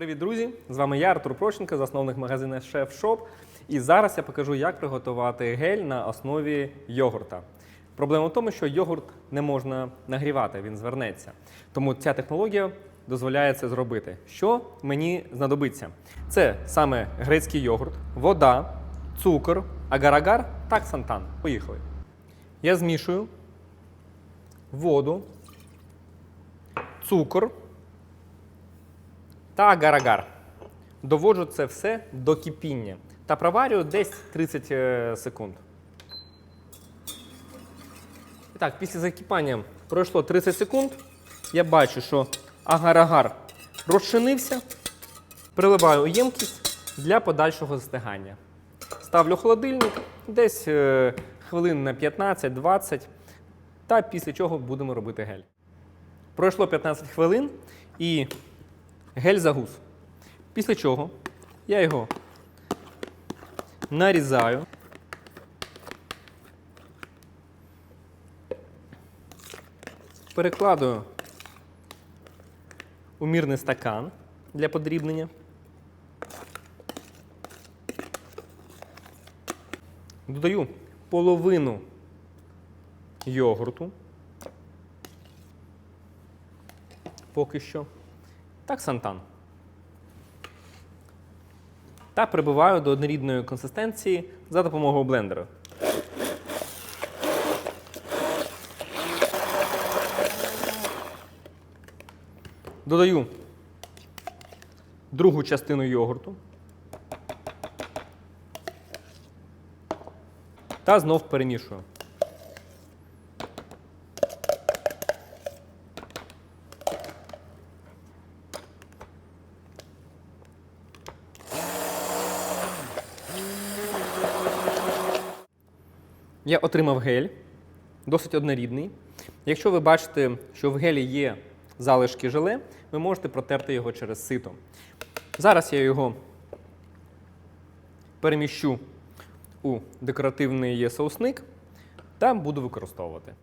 Привіт, друзі! З вами я, Артур Прощенко, засновник магазину Chef Shop. І зараз я покажу, як приготувати гель на основі йогурта. Проблема в тому, що йогурт не можна нагрівати, він звернеться. Тому ця технологія дозволяє це зробити. Що мені знадобиться? Це саме грецький йогурт, вода, цукор, агар-агар та ксантан. Поїхали. Я змішую воду, цукор та агар-агар. Доводжу це все до кипіння та проварюю десь 30 е, секунд. Так, після закипання пройшло 30 секунд. Я бачу, що агар-агар розчинився. Приливаю ємкість для подальшого застигання. Ставлю холодильник десь е, хвилин на 15-20, та після чого будемо робити гель. Пройшло 15 хвилин і гель загус. Після чого я його нарізаю. Перекладую у мірний стакан для подрібнення. Додаю половину йогурту. Поки що. Так, сантан. Та прибиваю до однорідної консистенції за допомогою блендера. Додаю другу частину йогурту. Та знов перемішую. Я отримав гель, досить однорідний. Якщо ви бачите, що в гелі є залишки желе, ви можете протерти його через сито. Зараз я його переміщу у декоративний соусник та буду використовувати.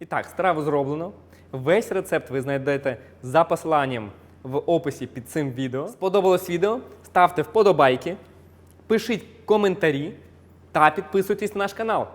І так, страву зроблено. Весь рецепт ви знайдете за посиланням в описі під цим відео. Сподобалось відео? Ставте вподобайки, пишіть коментарі та підписуйтесь на наш канал.